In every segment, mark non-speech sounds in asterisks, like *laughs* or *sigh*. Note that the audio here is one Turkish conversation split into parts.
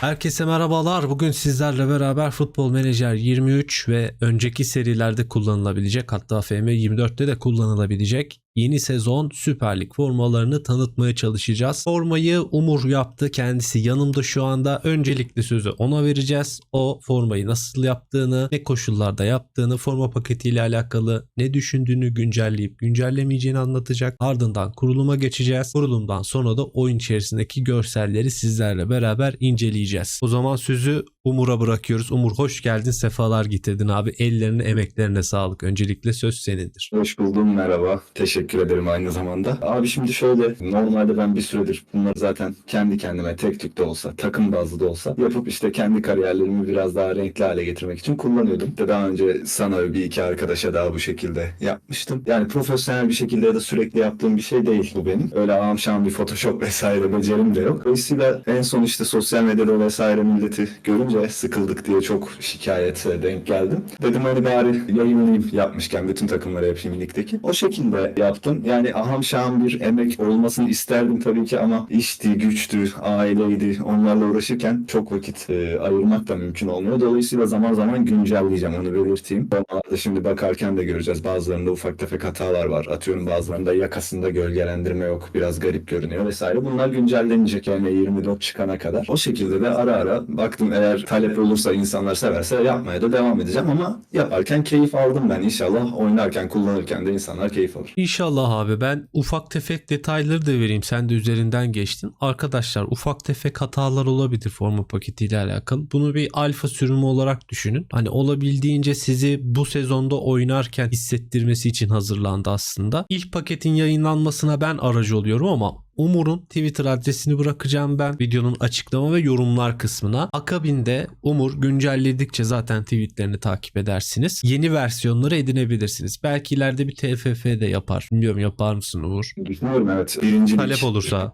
Herkese merhabalar. Bugün sizlerle beraber Futbol Manager 23 ve önceki serilerde kullanılabilecek hatta FM 24'te de kullanılabilecek yeni sezon Süper Lig formalarını tanıtmaya çalışacağız. Formayı Umur yaptı. Kendisi yanımda şu anda. Öncelikli sözü ona vereceğiz. O formayı nasıl yaptığını, ne koşullarda yaptığını, forma paketiyle alakalı ne düşündüğünü güncelleyip güncellemeyeceğini anlatacak. Ardından kuruluma geçeceğiz. Kurulumdan sonra da oyun içerisindeki görselleri sizlerle beraber inceleyeceğiz. O zaman sözü Umur'a bırakıyoruz. Umur hoş geldin, sefalar getirdin abi. Ellerine, emeklerine sağlık. Öncelikle söz senindir. Hoş buldum merhaba. Teşekkür ederim aynı zamanda. Abi şimdi şöyle normalde ben bir süredir bunları zaten kendi kendime tek tük de olsa takım bazlı da olsa yapıp işte kendi kariyerlerimi biraz daha renkli hale getirmek için kullanıyordum. İşte Daha önce sana bir iki arkadaşa daha bu şekilde yapmıştım. Yani profesyonel bir şekilde ya da sürekli yaptığım bir şey değil bu benim. Öyle amşan bir photoshop vesaire becerim de yok. Dolayısıyla en son işte sosyal medyada vesaire milleti görünce sıkıldık diye çok şikayete denk geldim. Dedim hani bari yayınlayayım yapmışken bütün takımları yapayım ligdeki. O şekilde yaptım. Yani aham şahım bir emek olmasını isterdim tabii ki ama işti, güçtü, aileydi. Onlarla uğraşırken çok vakit e, ayırmak da mümkün olmuyor. Dolayısıyla zaman zaman güncelleyeceğim onu belirteyim. Formalarda şimdi bakarken de göreceğiz. Bazılarında ufak tefek hatalar var. Atıyorum bazılarında yakasında gölgelendirme yok. Biraz garip görünüyor vesaire. Bunlar güncellenecek yani 24 çıkana kadar. O şekilde de ara ara baktım eğer talep olursa insanlar severse yapmaya da devam edeceğim ama yaparken keyif aldım ben. İnşallah oynarken kullanırken de insanlar keyif alır. İnşallah abi ben ufak tefek detayları da vereyim. Sen de üzerinden geçtin. Arkadaşlar ufak tefek hatalar olabilir forma paketiyle alakalı. Bunu bir alfa sürümü olarak düşünün. Hani olabildiğince sizi bu sezonda oynarken hissettirmesi için hazırlandı aslında. İlk paketin yayınlanmasına ben aracı oluyorum ama Umur'un Twitter adresini bırakacağım ben videonun açıklama ve yorumlar kısmına. Akabinde Umur güncelledikçe zaten tweetlerini takip edersiniz. Yeni versiyonları edinebilirsiniz. Belki ileride bir TFF de yapar. Bilmiyorum yapar mısın Umur? Düşünüyorum evet. Birinci lig- Talep olursa.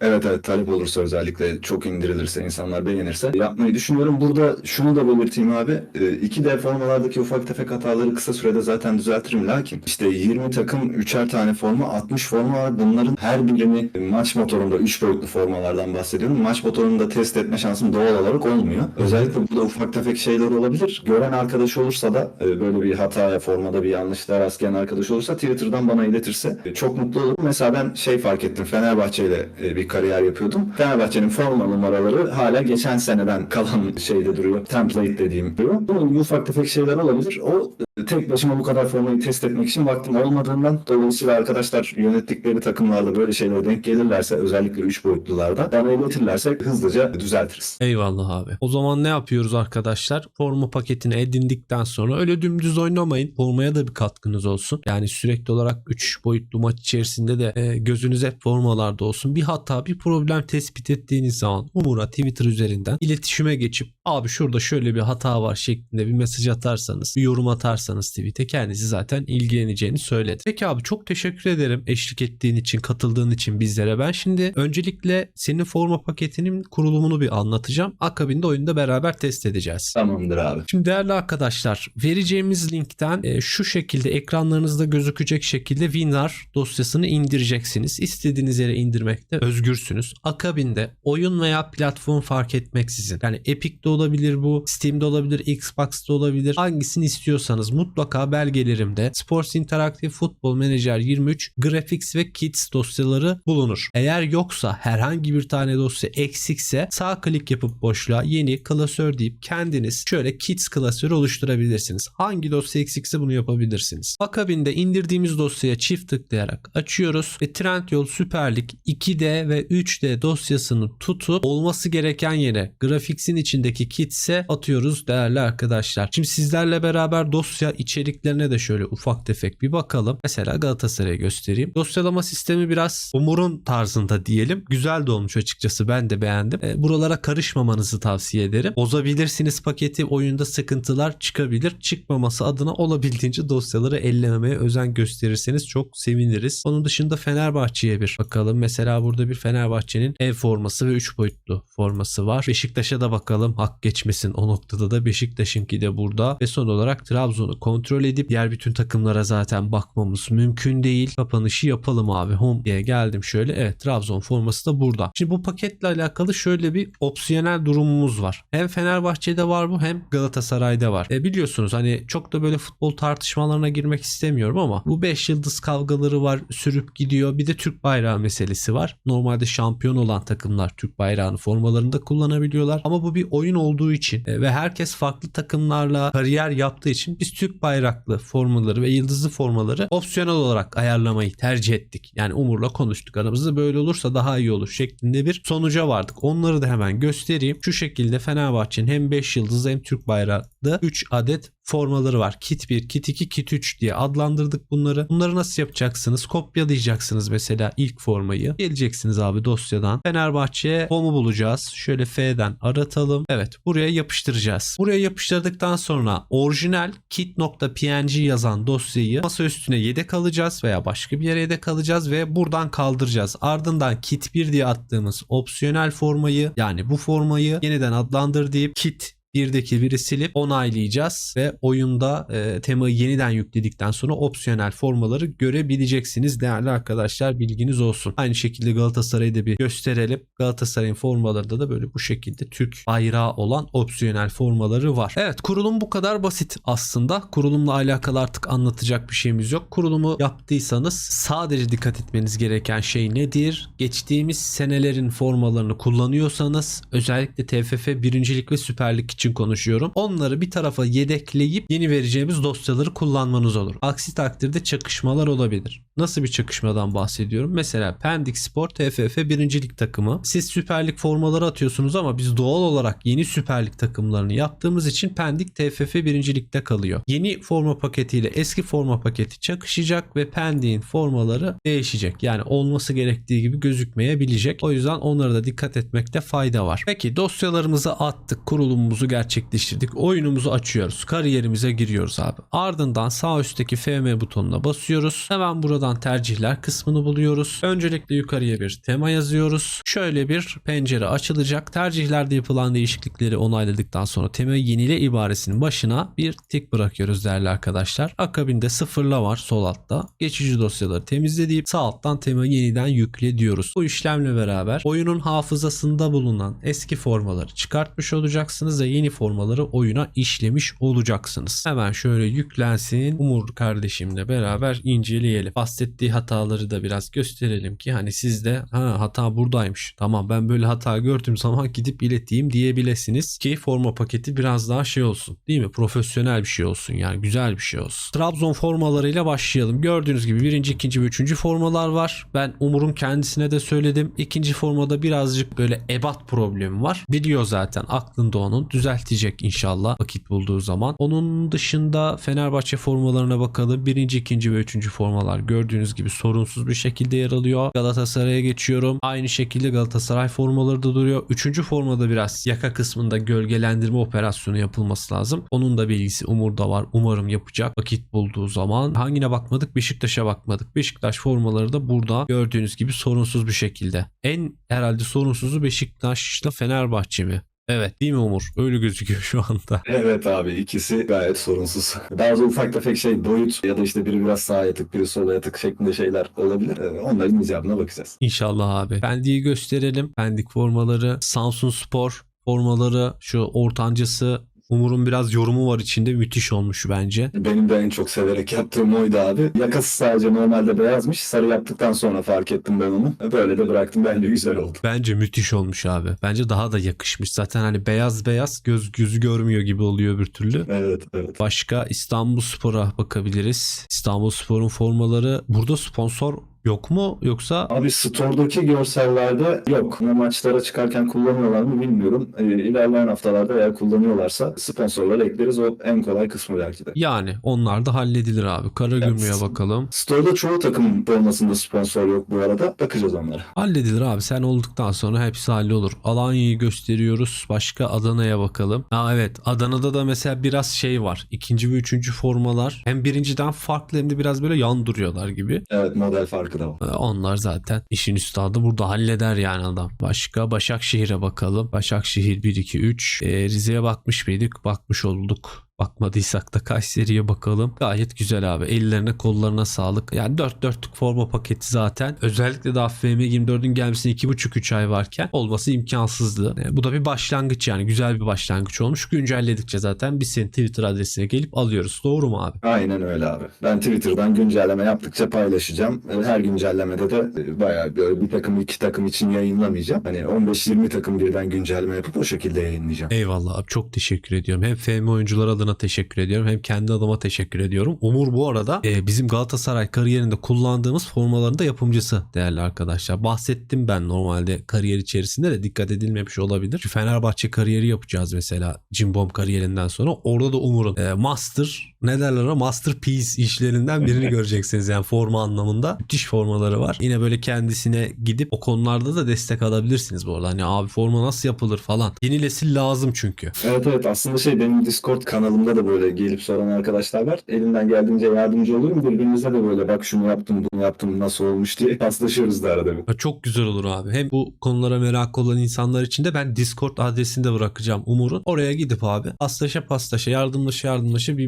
Evet evet talep olursa özellikle çok indirilirse insanlar beğenirse yapmayı düşünüyorum. Burada şunu da belirteyim abi. 2D formalardaki ufak tefek hataları kısa sürede zaten düzeltirim. Lakin işte 20 takım 3'er tane forma 60 forma var. Bunların her birini maç motorunda 3 boyutlu formalardan bahsediyorum. Maç motorunda test etme şansım doğal olarak olmuyor. Özellikle burada ufak tefek şeyler olabilir. Gören arkadaş olursa da e, böyle bir hataya formada bir yanlışlığa rastlayan arkadaş olursa Twitter'dan bana iletirse e, çok mutlu olurum. Mesela ben şey fark ettim. Fenerbahçe ile e, bir kariyer yapıyordum. Fenerbahçe'nin forma numaraları hala geçen seneden kalan şeyde duruyor. Template dediğim duruyor. Bunun ufak tefek şeyler olabilir. O e, tek başıma bu kadar formayı test etmek için vaktim olmadığından dolayısıyla arkadaşlar yönettikleri takımlarda böyle şeylere denk gelirlerse özellikle 3 boyutlularda bana iletirlerse hızlıca düzeltiriz. Eyvallah abi. O zaman ne yapıyoruz arkadaşlar? Forma paketini edindikten sonra öyle dümdüz oynamayın. Formaya da bir katkınız olsun. Yani sürekli olarak 3 boyutlu maç içerisinde de e, gözünüz hep formalarda olsun. Bir hata, bir problem tespit ettiğiniz zaman Umur'a Twitter üzerinden iletişime geçip abi şurada şöyle bir hata var şeklinde bir mesaj atarsanız, bir yorum atarsanız tweet'e kendisi zaten ilgileneceğini söyledi. Peki abi çok teşekkür ederim eşlik ettiğin için, katıldığın için bizlere. Ben şimdi öncelikle senin forma paketinin kurulumunu bir anlatacağım. Akabinde oyunda beraber test edeceğiz. Tamamdır abi. Şimdi değerli arkadaşlar vereceğimiz linkten e, şu şekilde ekranlarınızda gözükecek şekilde WinRAR dosyasını indireceksiniz. İstediğiniz yere indirmekte özgürsünüz. Akabinde oyun veya platform fark etmeksizin yani Epic'te olabilir bu, Steam'de olabilir, Xbox'ta olabilir. Hangisini istiyorsanız mutlaka belgelerimde Sports Interactive Football Manager 23 Graphics ve Kits dosyaları bulunur. Eğer yoksa herhangi bir tane dosya eksikse sağ klik yapıp boşluğa yeni klasör deyip kendiniz şöyle Kits klasörü oluşturabilirsiniz. Hangi dosya eksikse bunu yapabilirsiniz. Akabinde indirdiğimiz dosyaya çift tıklayarak açıyoruz ve Trendyol Süper Lig 2D ve 3D dosyasını tutup olması gereken yere Graphics'in içindeki Kits'e atıyoruz değerli arkadaşlar. Şimdi sizlerle beraber dosya içeriklerine de şöyle ufak tefek bir bakalım. Mesela Galatasaray'a göstereyim. Dosyalama sistemi biraz Umur'un tarzında diyelim. Güzel de olmuş açıkçası ben de beğendim. E, buralara karışmamanızı tavsiye ederim. Bozabilirsiniz paketi oyunda sıkıntılar çıkabilir. Çıkmaması adına olabildiğince dosyaları ellememeye özen gösterirseniz çok seviniriz. Onun dışında Fenerbahçe'ye bir bakalım. Mesela burada bir Fenerbahçe'nin ev forması ve 3 boyutlu forması var. Beşiktaş'a da bakalım. Geçmesin o noktada da Beşiktaş'ınki de burada. Ve son olarak Trabzon'u kontrol edip diğer bütün takımlara zaten bakmamız mümkün değil. Kapanışı yapalım abi. Home diye geldim şöyle. Evet Trabzon forması da burada. Şimdi bu paketle alakalı şöyle bir opsiyonel durumumuz var. Hem Fenerbahçe'de var bu hem Galatasaray'da var. E biliyorsunuz hani çok da böyle futbol tartışmalarına girmek istemiyorum ama bu 5 yıldız kavgaları var sürüp gidiyor. Bir de Türk bayrağı meselesi var. Normalde şampiyon olan takımlar Türk bayrağını formalarında kullanabiliyorlar. Ama bu bir oyun olduğu için e, ve herkes farklı takımlarla kariyer yaptığı için biz Türk bayraklı formaları ve yıldızlı formaları opsiyonel olarak ayarlamayı tercih ettik. Yani Umur'la konuştuk aramızda böyle olursa daha iyi olur şeklinde bir sonuca vardık. Onları da hemen göstereyim. Şu şekilde Fenerbahçe'nin hem 5 yıldızlı hem Türk bayraklı 3 adet formaları var. Kit 1, Kit 2, Kit 3 diye adlandırdık bunları. Bunları nasıl yapacaksınız? Kopyalayacaksınız mesela ilk formayı. Geleceksiniz abi dosyadan. Fenerbahçe home'u bulacağız. Şöyle F'den aratalım. Evet buraya yapıştıracağız. Buraya yapıştırdıktan sonra orijinal kit.png yazan dosyayı masa üstüne yedek alacağız veya başka bir yere yedek alacağız ve buradan kaldıracağız. Ardından kit 1 diye attığımız opsiyonel formayı yani bu formayı yeniden adlandır deyip kit birdeki biri silip onaylayacağız ve oyunda e, temayı yeniden yükledikten sonra opsiyonel formaları görebileceksiniz değerli arkadaşlar bilginiz olsun. Aynı şekilde Galatasaray'ı da bir gösterelim. Galatasaray'ın formalarında da böyle bu şekilde Türk bayrağı olan opsiyonel formaları var. Evet kurulum bu kadar basit aslında. Kurulumla alakalı artık anlatacak bir şeyimiz yok. Kurulumu yaptıysanız sadece dikkat etmeniz gereken şey nedir? Geçtiğimiz senelerin formalarını kullanıyorsanız özellikle TFF birincilik ve Süper Lig için konuşuyorum. Onları bir tarafa yedekleyip yeni vereceğimiz dosyaları kullanmanız olur. Aksi takdirde çakışmalar olabilir. Nasıl bir çakışmadan bahsediyorum? Mesela Pendik Spor TFF birincilik takımı. Siz Süper Lig formaları atıyorsunuz ama biz doğal olarak yeni Süper Lig takımlarını yaptığımız için Pendik TFF birincilikte kalıyor. Yeni forma paketiyle eski forma paketi çakışacak ve Pendik'in formaları değişecek. Yani olması gerektiği gibi gözükmeyebilecek. O yüzden onlara da dikkat etmekte fayda var. Peki dosyalarımızı attık, kurulumumuzu gerçekleştirdik. Oyunumuzu açıyoruz. Kariyerimize giriyoruz abi. Ardından sağ üstteki FM butonuna basıyoruz. Hemen buradan tercihler kısmını buluyoruz. Öncelikle yukarıya bir tema yazıyoruz. Şöyle bir pencere açılacak. Tercihlerde yapılan değişiklikleri onayladıktan sonra tema yenile ibaresinin başına bir tik bırakıyoruz değerli arkadaşlar. Akabinde sıfırla var sol altta. Geçici dosyaları temizle deyip sağ alttan tema yeniden yükle diyoruz. Bu işlemle beraber oyunun hafızasında bulunan eski formaları çıkartmış olacaksınız ve yeni formaları oyuna işlemiş olacaksınız. Hemen şöyle yüklensin. Umur kardeşimle beraber inceleyelim. Bahsettiği hataları da biraz gösterelim ki hani siz de ha hata buradaymış. Tamam ben böyle hata gördüğüm zaman gidip ileteyim diyebilirsiniz ki forma paketi biraz daha şey olsun. Değil mi? Profesyonel bir şey olsun yani güzel bir şey olsun. Trabzon formalarıyla başlayalım. Gördüğünüz gibi birinci, ikinci ve üçüncü formalar var. Ben Umur'un kendisine de söyledim. İkinci formada birazcık böyle ebat problemi var. Biliyor zaten aklında onun. Düzeltecek inşallah vakit bulduğu zaman. Onun dışında Fenerbahçe formalarına bakalım. Birinci, ikinci ve üçüncü formalar gördüğünüz gibi sorunsuz bir şekilde yer alıyor. Galatasaray'a geçiyorum. Aynı şekilde Galatasaray formaları da duruyor. Üçüncü formada biraz yaka kısmında gölgelendirme operasyonu yapılması lazım. Onun da bilgisi Umur'da var. Umarım yapacak vakit bulduğu zaman. Hangine bakmadık? Beşiktaş'a bakmadık. Beşiktaş formaları da burada gördüğünüz gibi sorunsuz bir şekilde. En herhalde sorunsuzu Beşiktaş'la Fenerbahçe mi? Evet değil mi Umur? Öyle gözüküyor şu anda. *laughs* Evet abi ikisi gayet sorunsuz. Bazı ufak tefek şey boyut ya da işte biri biraz sağa yatık biri sola yatık şeklinde şeyler olabilir. Ee, Onların icabına bakacağız. İnşallah abi. Pendik'i gösterelim. Pendik formaları, Samsun Spor formaları, şu ortancası Umur'un biraz yorumu var içinde müthiş olmuş bence. Benim de en çok severek yaptığım oydu abi. Yakası sadece normalde beyazmış. Sarı yaptıktan sonra fark ettim ben onu. Böyle de bıraktım. Bence güzel oldu. Bence müthiş olmuş abi. Bence daha da yakışmış. Zaten hani beyaz beyaz göz gözü görmüyor gibi oluyor bir türlü. Evet evet. Başka İstanbul Spor'a bakabiliriz. İstanbul Spor'un formaları burada sponsor yok mu yoksa Abi store'daki görsellerde yok. Maçlara çıkarken kullanıyorlar mı bilmiyorum. Ee, ilerleyen haftalarda eğer kullanıyorlarsa sponsorlara ekleriz. O en kolay kısmı belki de. yani onlar da halledilir abi. Karagümrük'e Evet. bakalım. Store'da çoğu takım formasında sponsor yok bu arada. Bakacağız onlara. Halledilir abi. Sen olduktan sonra hepsi hallolur. Alanya'yı gösteriyoruz. Başka Adana'ya bakalım. Ha evet. Adana'da da mesela biraz şey var. İkinci ve üçüncü formalar hem birinciden farklı hem de biraz böyle yan duruyorlar gibi. Evet model farkı var. Ee, Onlar zaten işin üstadı burada halleder yani adam. Başka Başakşehir'e bakalım. Başakşehir 1 2 3. Ee, Rize'ye bakmış mıydık? Bakmış olduk. Bakmadıysak da Kayseri'ye bakalım. Gayet güzel abi. Ellerine kollarına sağlık. Yani 4 dörtlük forma paketi zaten. Özellikle de AFM 24'ün gelmesine 2,5-3 ay varken olması imkansızdı. Ee, bu da bir başlangıç yani. Güzel bir başlangıç olmuş. Güncelledikçe zaten biz senin Twitter adresine gelip alıyoruz. Doğru mu abi? Aynen öyle abi. Ben Twitter'dan güncelleme yaptıkça paylaşacağım. Ee, Her güncellemede de e, bayağı böyle bir takım iki takım için yayınlamayacağım. Hani 15-20 takım birden güncelleme yapıp o şekilde yayınlayacağım. Eyvallah abi çok teşekkür ediyorum. Hem FM oyuncular adına teşekkür ediyorum hem kendi adıma teşekkür ediyorum. Umur bu arada e, bizim Galatasaray kariyerinde kullandığımız formaların da yapımcısı değerli arkadaşlar. Bahsettim ben normalde kariyer içerisinde de dikkat edilmemiş olabilir. Şu Fenerbahçe kariyeri yapacağız mesela Cimbom kariyerinden sonra. Orada da Umur'un e, master ne derler o masterpiece işlerinden birini *laughs* göreceksiniz yani forma anlamında. Müthiş formaları var. Yine böyle kendisine gidip o konularda da destek alabilirsiniz bu arada. Hani abi forma nasıl yapılır falan. Yeni nesil lazım çünkü. Evet evet aslında şey benim Discord kanalımda da böyle gelip soran arkadaşlar var. Elimden geldiğince yardımcı olurum. Birbirimize de böyle bak şunu yaptım bunu yaptım nasıl olmuş diye paslaşıyoruz da arada bir. Ha, Çok güzel olur abi. Hem bu konulara merak olan insanlar için de ben Discord adresini de bırakacağım Umur'un. Oraya gidip abi paslaşa paslaşa yardımlaşa yardımlaşa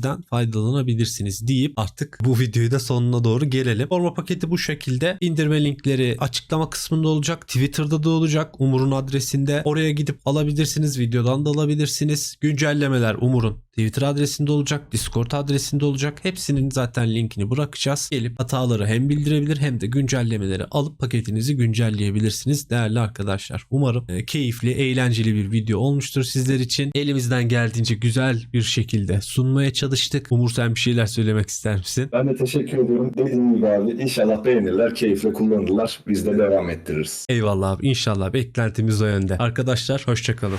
birbirinizden faydalanabilirsiniz deyip artık bu videoyu da sonuna doğru gelelim. Forma paketi bu şekilde. İndirme linkleri açıklama kısmında olacak. Twitter'da da olacak. Umur'un adresinde. Oraya gidip alabilirsiniz. Videodan da alabilirsiniz. Güncellemeler Umur'un Twitter adresinde olacak, Discord adresinde olacak. Hepsinin zaten linkini bırakacağız. Gelip hataları hem bildirebilir hem de güncellemeleri alıp paketinizi güncelleyebilirsiniz değerli arkadaşlar. Umarım e, keyifli, eğlenceli bir video olmuştur sizler için. Elimizden geldiğince güzel bir şekilde sunmaya çalıştık. Umur sen bir şeyler söylemek ister misin? Ben de teşekkür ediyorum. Dediğim gibi abi inşallah beğenirler, keyifle kullanırlar. Biz de devam ettiririz. Eyvallah abi inşallah beklentimiz o yönde. Arkadaşlar hoşçakalın.